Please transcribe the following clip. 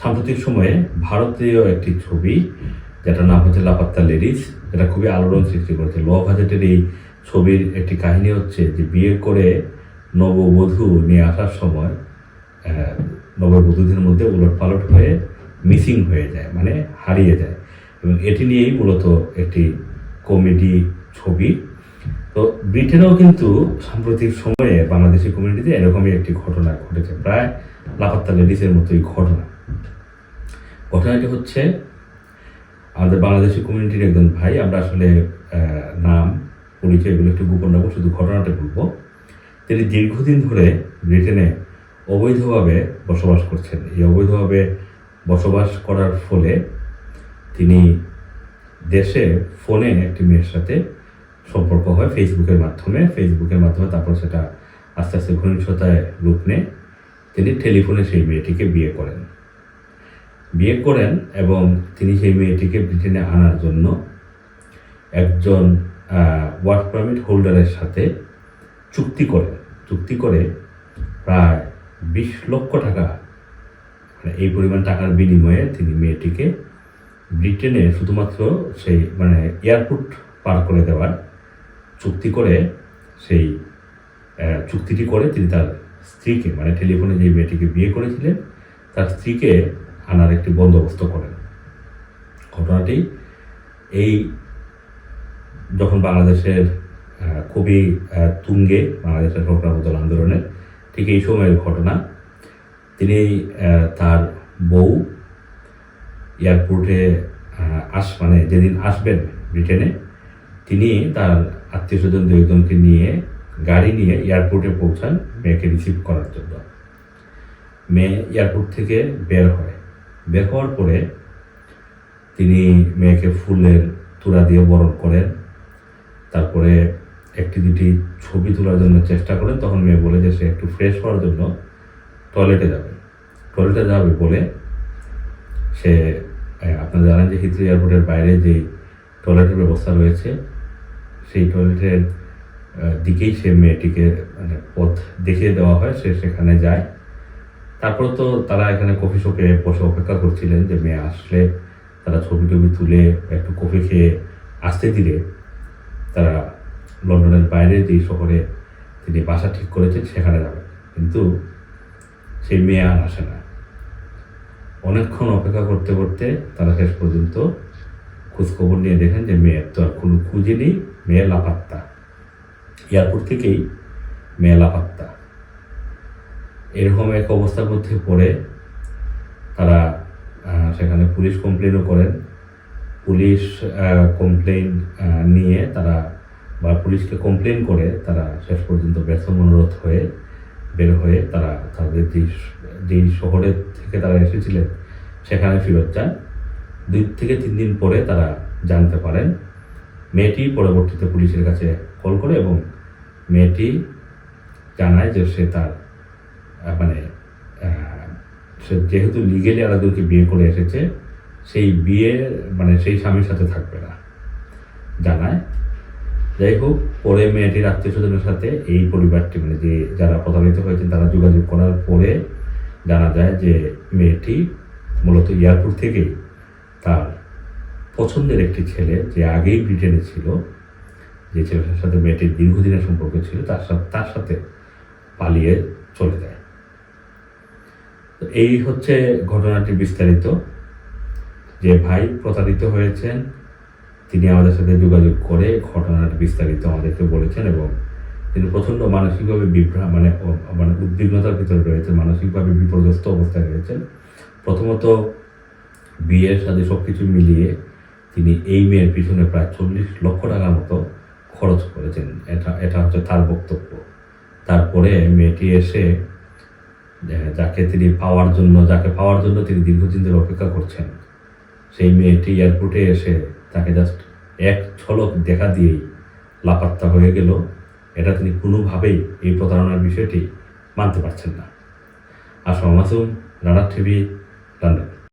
সাম্প্রতিক সময়ে ভারতীয় একটি ছবি, যেটার নাম হচ্ছে লাপাত্তা লেডিস, যেটা খুবই আলোড়ন সৃষ্টি করেছে। লো বাজেটের এই ছবির একটি কাহিনী হচ্ছে যে, বিয়ে করে নববধূ নিয়ে আসার সময় নববধূদের মধ্যে উলট পালট হয়ে মিসিং হয়ে যায় মানে হারিয়ে যায়। এবং এটি নিয়েই মূলত একটি কমেডি ছবি। তো ব্রিটেনেও কিন্তু সাম্প্রতিক সময়ে বাংলাদেশি কমিউনিটিতে এরকমই একটি ঘটনা ঘটেছে, প্রায় লাপাত্তা লেডিসের মতোই ঘটনা। ঘটনাটি হচ্ছে আমাদের বাংলাদেশি কমিউনিটির একজন ভাই, আমরা আসলে নাম পরিচয় এগুলো একটু গোপন রাখব, শুধু ঘটনাটা বলব। তিনি দীর্ঘদিন ধরে ব্রিটেনে অবৈধভাবে বসবাস করছেন। এই অবৈধভাবে বসবাস করার ফলে তিনি দেশে ফোনে একটি মেয়ের সাথে সম্পর্ক হয় ফেসবুকের মাধ্যমে। ফেসবুকের মাধ্যমে তারপর সেটা আস্তে আস্তে ঘনিষ্ঠতায় রূপ নেয়। তিনি টেলিফোনে সেই মেয়েটিকে বিয়ে করেন। বিয়ে করেন এবং তিনি সেই মেয়েটিকে ব্রিটেনে আনার জন্য একজন ওয়ার্ক পারমিট হোল্ডারের সাথে চুক্তি করেন। চুক্তি করে প্রায় বিশ লক্ষ টাকা মানে এই পরিমাণ টাকার বিনিময়ে তিনি মেয়েটিকে ব্রিটেনে শুধুমাত্র সেই মানে এয়ারপোর্ট পার করে দেওয়ার চুক্তি করে সেই চুক্তিটি করে তিনি তার স্ত্রীকে মানে টেলিফোনে যে মেয়েটিকে বিয়ে করেছিলেন, তার স্ত্রীকে আনার একটি বন্দোবস্ত করেন। ঘটনাটি এই যখন বাংলাদেশের খুবই তুঙ্গে বাংলাদেশের সরকার বদল আন্দোলনের ঠিক এই সময়ের ঘটনা, তিনি তার বউ এয়ারপোর্টে আস মানে যেদিন আসবেন ব্রিটেনে, তিনি তার আত্মীয় স্বজন দু একজনকে নিয়ে গাড়ি নিয়ে এয়ারপোর্টে পৌঁছান মেয়েকে রিসিভ করার জন্য। মেয়ে এয়ারপোর্ট থেকে বের হয়। বের হওয়ার পরে তিনি মেয়েকে ফুলের তুলা দিয়ে বরণ করেন। তারপরে একটি দুটি ছবি তোলার জন্য চেষ্টা করেন। তখন মেয়ে বলে যে, সে একটু ফ্রেশ হওয়ার জন্য টয়লেটে যাবে। টয়লেটে যাবে বলে সে আপনারা জানেন যে হিথ্রো এয়ারপোর্টের বাইরে যে টয়লেটের ব্যবস্থা রয়েছে, সেই টয়লেটের দিকেই সে মেয়েটিকে মানে পথ দেখিয়ে দেওয়া হয়। সে সেখানে যায়। তারপর তো তারা এখানে কফি শপে বসে অপেক্ষা করছিলেন যে মেয়ে আসলে তারা ছবি টবি তুলে একটু কফি খেয়ে আসতে দিলে। তারা লন্ডনের বাইরে যে শহরে তিনি বাসা ঠিক করেছেন সেখানে যাবেন কিন্তু সেই মেয়ে আর আসে না। অনেকক্ষণ অপেক্ষা করতে করতে তারা শেষ পর্যন্ত খোঁজখবর নিয়ে দেখেন যে মেয়ের তো আর কোনো খুঁজে নেই, মেয়ে লাপাত্তা। এয়ারপোর্ট থেকেই মেয়ে লাপাত্তা। এরকম এক অবস্থার মধ্যে পড়ে তারা সেখানে পুলিশ কমপ্লেনও করেন। পুলিশ কমপ্লেন নিয়ে তারা বা পুলিশকে কমপ্লেন করে তারা শেষ পর্যন্ত ব্যর্থ মনোরথ হয়ে বের হয়ে তারা তাদের যেই শহরের থেকে তারা এসেছিলেন সেখানে ফেরত যান। দুই থেকে তিন দিন পরে তারা জানতে পারেন, মেয়েটি পরবর্তীতে পুলিশের কাছে কল করে এবং মেয়েটি জানায় যে সে তার মানে যেহেতু লিগেলি আলাদুকে বিয়ে করে এসেছে, সেই বিয়ে মানে সেই স্বামীর সাথে থাকবে না জানায়। যাই হোক, পরে মেয়েটির আত্মীয় স্বজনের সাথে এই পরিবারটি মানে যে যারা প্রতারিত হয়েছেন, তারা যোগাযোগ করার পরে জানা যায় যে মেয়েটি মূলত এয়ারপোর্ট থেকেই তার পছন্দের একটি ছেলে, যে আগেই ব্রিটেনে ছিল, যে ছেলেটার সাথে মেয়েটির দীর্ঘদিনের সম্পর্ক ছিল, তার সাথে তার সাথে পালিয়ে চলে যায়। তো এই হচ্ছে ঘটনাটি বিস্তারিত, যে ভাই প্রতারিত হয়েছেন, তিনি আমাদের সাথে যোগাযোগ করে ঘটনাটি বিস্তারিত আমাদেরকে বলেছেন এবং তিনি প্রচণ্ড মানসিকভাবে বিভ্রা মানে মানে উদ্বিগ্নতার ভিতরে রয়েছেন, মানসিকভাবে বিপর্যস্ত অবস্থায় রয়েছেন। প্রথমত বিয়ের সাথে সব কিছু মিলিয়ে তিনি এই মেয়ের পিছনে প্রায় চল্লিশ লক্ষ টাকার মতো খরচ করেছেন। এটা এটা হচ্ছে তার বক্তব্য। তারপরে মেয়েটি এসে যাকে তিনি পাওয়ার জন্য, যাকে পাওয়ার জন্য তিনি দীর্ঘদিন ধরে অপেক্ষা করছেন, সেই মেয়েটি এয়ারপোর্টে এসে তাকে জাস্ট এক ছলক দেখা দিয়েই লাপাত্তা হয়ে গেল। এটা তিনি কোনোভাবেই এই প্রতারণার বিষয়টি মানতে পারছেন না। আসম মাসুম রানার টিভি লন্ডন